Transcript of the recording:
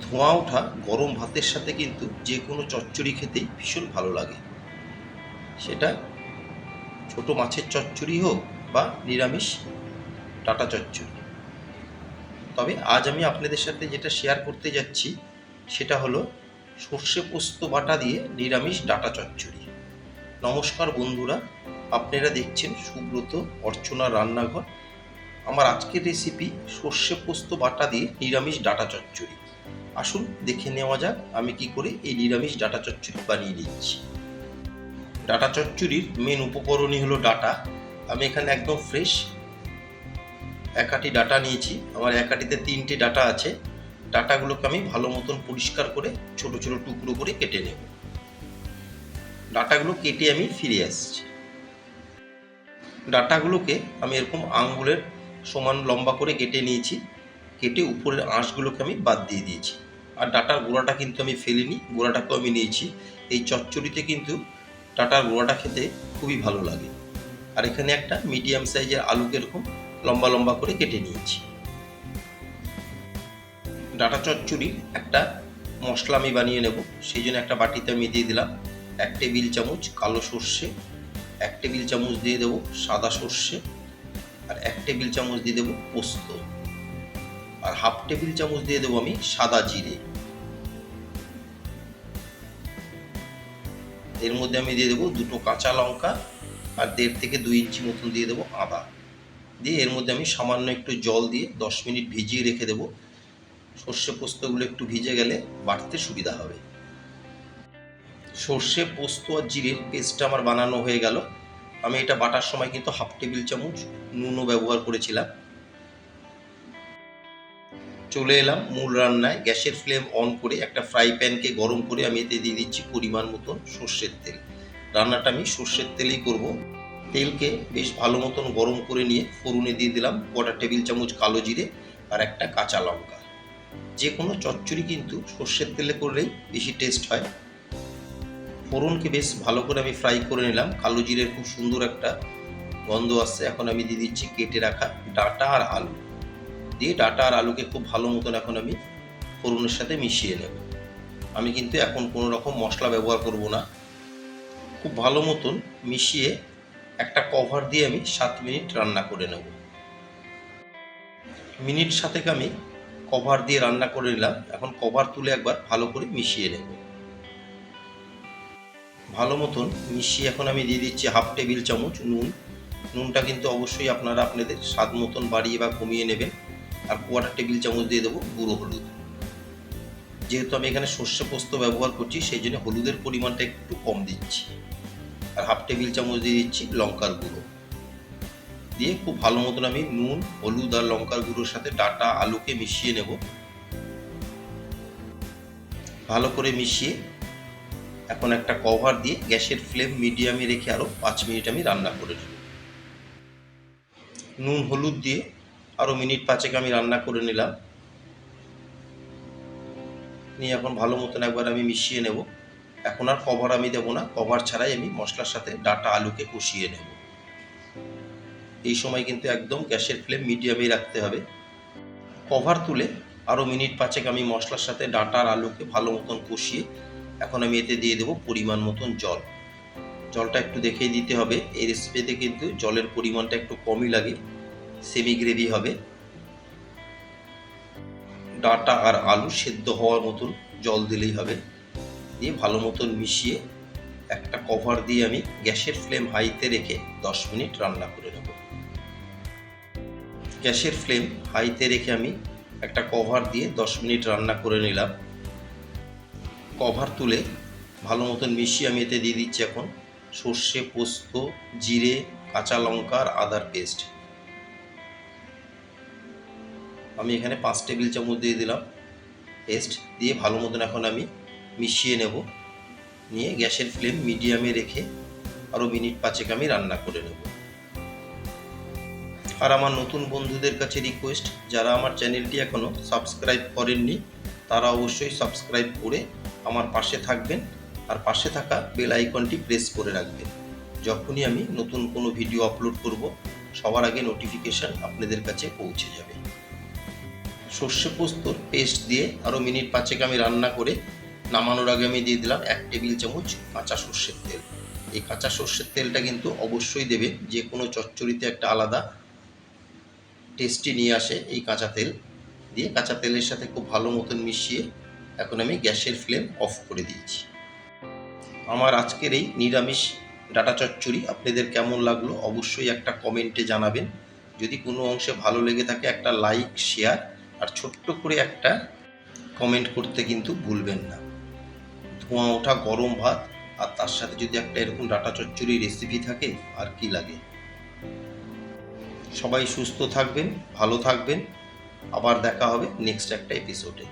ধোঁয়া ওঠা, গরম ভাতের সাথে কিন্তু যে কোনো চচ্চড়ি খেতেই ভীষণ ভালো লাগে। সেটা ছোট মাছের চচ্চড়ি হোক বা নিরামিষ ডাটা চচ্চড়ি। তবে আজ আমি আপনাদের সাথে যেটা শেয়ার করতে যাচ্ছি, সেটা হলো সর্ষে পোস্ত বাটা দিয়ে নিরামিষ ডাটা চচ্চড়ি। নমস্কার বন্ধুরা, আপনারা দেখছেন সুব্রত অর্চনা রান্নাঘর। আমার আজকের রেসিপি সর্ষে পোস্ত বাটা দিয়ে নিরামিষ ডাটা চচ্চড়ি। আসুন, দেখে নেওয়া যাক আমি কি করে এই নিরামিষ ডাটা চচ্চড়ি বানিয়ে নিচ্ছি। ডাটা চচ্চড়ির মেন উপকরণই হলো ডাটা। আমি এখানে একদম ফ্রেশ একাটি ডাটা নিয়েছি। আমার একাটিতে তিনটে ডাটা আছে। ডাটাগুলোকে আমি ভালো মতন পরিষ্কার করে ছোট ছোট টুকরো করে কেটে নেব। ডাটাগুলো কেটে আমি ফিরে আসছি। ডাটাগুলোকে আমি এরকম আঙ্গুলের সমান লম্বা করে কেটে নিয়েছি। কেটে উপরের আঁশগুলোকে আমি বাদ দিয়ে দিয়েছি। আর ডাটার গোড়াটা কিন্তু আমি ফেলিনি, গোড়াটাকেও আমি নিয়েছি। এই চচ্চড়িতে কিন্তু ডাটার গোড়াটা খেতে খুবই ভালো লাগে। আর এখানে একটা মিডিয়াম সাইজের আলুকে এরকম লম্বা লম্বা করে কেটে নিয়েছি। ডাটা চচ্চড়ি একটা মশলা আমি বানিয়ে নেব, সেই জন্য একটা বাটিতে আমি দিয়ে দিলাম এক টেবিল চামচ কালো সর্ষে, এক টেবিল চামচ দিয়ে দেবো সাদা সর্ষে, আর এক টেবিল চামচ দিয়ে দেবো পোস্ত। আর হাফ টেবিল চামচ দিয়ে দেবো আমি সাদা জিরে। এর মধ্যে আমি দিয়ে দেবো দুটো কাঁচা লঙ্কা আর দেড় থেকে দুই ইঞ্চি মতন দিয়ে দেবো আদা। দিয়ে এর মধ্যে আমি সামান্য একটু জল দিয়ে দশ মিনিট ভিজিয়ে রেখে দেবো। সর্ষে পোস্তগুলো একটু ভিজে গেলে বাটতে সুবিধা হবে। সর্ষে পোস্ত আর জিরের পেস্টটা আমার বানানো হয়ে গেল। আমি এটা বাটার সময় কিন্তু হাফ টেবিল চামচ নুনও ব্যবহার করেছিলাম। চলে এলাম মূল রান্নায়। গ্যাসের ফ্লেম অন করে একটা ফ্রাই প্যানকে গরম করে আমি এতে দিয়ে দিচ্ছি পরিমাণ মতন সর্ষের তেল। রান্নাটা আমি সর্ষের তেলেই করব। তেলকে বেশ ভালো মতন গরম করে নিয়ে ফোড়নে দিয়ে দিলাম কটা টেবিল চামচ কালো জিরে আর একটা কাঁচা লঙ্কা। যে কোনো চচ্চড়ি কিন্তু সর্ষের তেলে করলেই বেশি টেস্ট হয়। ফোড়নকে বেশ ভালো করে আমি ফ্রাই করে নিলাম। কালো জিরের খুব সুন্দর একটা গন্ধ আসছে। এখন আমি দিয়ে দিচ্ছি কেটে রাখা ডাটা আর আলু। দিয়ে ডাটা আর আলুকে খুব ভালো মতন এখন আমি ফোড়নের সাথে মিশিয়ে নেব। আমি কিন্তু এখন কোনো রকম মশলা ব্যবহার করব না। খুব ভালো মতন মিশিয়ে একটা কভার দিয়ে আমি সাত মিনিট রান্না করে নেব। মিনিট সাতেক আমি কভার দিয়ে রান্না করে নিলাম। এখন কভার তুলে একবার ভালো করে মিশিয়ে নেব। ভালো মতন মিশিয়ে এখন আমি দিয়ে দিচ্ছি হাফ টেবিল চামচ নুন। নুনটা কিন্তু অবশ্যই আপনারা আপনাদের স্বাদ মতন বাড়িয়ে বা কমিয়ে নেবেন। আর কোয়াটার টেবিল চামচ দিয়ে দেবো গুঁড়ো হলুদ। যেহেতু আমি এখানে সর্ষে পোস্ত ব্যবহার করছি, সেই জন্য হলুদের পরিমাণটা একটু কম দিচ্ছি। আর হাফ টেবিল চামচ দিয়ে দিচ্ছি লঙ্কার গুঁড়ো। দিয়ে খুব ভালো মতন আমি নুন, হলুদ আর লঙ্কার গুঁড়োর সাথে ডাটা, আলুকে মিশিয়ে নেব। ভালো করে মিশিয়ে এখন একটা কভার দিয়ে গ্যাসের ফ্লেম মিডিয়ামে রেখে আরও পাঁচ মিনিট আমি রান্না করে নেব। নুন, হলুদ দিয়ে আরও মিনিট পাঁচেক আমি রান্না করে নিলাম। নিয়ে এখন ভালো মতন একবার আমি মিশিয়ে নেব। এখন আর কভার আমি দেবো না। কভার ছাড়াই আমি মশলার সাথে ডাটা আলুকে কষিয়ে নেব। এই সময় কিন্তু একদম গ্যাসের ফ্লেম মিডিয়ামেই রাখতে হবে। কভার তুলে আরও মিনিট পাঁচেক আমি মশলার সাথে ডাটা আর আলুকে ভালো মতন কষিয়ে এখন আমি এতে দিয়ে দেবো পরিমাণ মতন জল। জলটা একটু দেখেই দিতে হবে। এই রেসিপিতে কিন্তু জলের পরিমাণটা একটু কমই লাগে। সেমি গ্রেভি হবে। ডাটা আর আলু সেদ্ধ হওয়ার মতন জল দিলেই হবে। দিয়ে ভালো মতন মিশিয়ে একটা কভার দিয়ে আমি গ্যাসের ফ্লেম হাইতে রেখে দশ মিনিট রান্না করে নেব। গ্যাসের ফ্লেম হাইতে রেখে আমি একটা কভার দিয়ে দশ মিনিট রান্না করে নিলাম। কভার তুলে ভালো মতন মিশিয়ে আমি এতে দিয়ে দিচ্ছি এখন সর্ষে, পোস্ত, জিরে, কাঁচা লঙ্কা আর আদার পেস্ট। আমি এখানে পাঁচ টেবিল চামচ দিয়ে দিলাম। পেস্ট দিয়ে ভালো মতন এখন আমি মিশিয়ে নেব। নিয়ে গ্যাসের ফ্লেম মিডিয়ামে রেখে আরও মিনিট পাঁচেক আমি রান্না করে নেব। আর আমার নতুন বন্ধুদের কাছে রিকোয়েস্ট যারা আমার চ্যানেলটি এখনও সাবস্ক্রাইব করেননি, তারা অবশ্যই সাবস্ক্রাইব করে আমার পাশে থাকবেন। আর পাশে থাকা বেল আইকনটি প্রেস করে রাখবেন। যখনই আমি নতুন কোনো ভিডিও আপলোড করব, সবার আগে নোটিফিকেশান আপনাদের কাছে পৌঁছে যাবে। সর্ষে পোস্তর পেস্ট দিয়ে আরও মিনিট পাঁচেক আমি রান্না করে নামানোর আগে আমি দিয়ে দিলাম এক টেবিল চামচ কাঁচা সর্ষের তেল। এই কাঁচা সর্ষের তেলটা কিন্তু অবশ্যই দেবে যে কোনো চচ্চড়িতে একটা আলাদা টেস্টি নিয়ে আসে এই কাঁচা তেল দিয়ে। কাঁচা তেলের সাথে খুব ভালো মতন মিশিয়ে এখন আমি গ্যাসের ফ্লেম অফ করে দিয়েছি। আমার আজকের এই নিরামিষ ডাটা চচ্চড়ি আপনাদের কেমন লাগল অবশ্যই একটা কমেন্টে জানাবেন। যদি কোনো অংশে ভালো লেগে থাকে একটা লাইক, শেয়ার আর ছোট্ট করে একটা কমেন্ট করতে কিন্তু ভুলবেন না। ধোঁয়া ওঠা গরম ভাত আর তার সাথে যদি একটা এরকম ডাটা চচ্চড়ি রেসিপি থাকে, আর কি লাগে? সবাই সুস্থ থাকবেন, ভালো থাকবেন। আবার দেখা হবে নেক্সট একটা এপিসোডে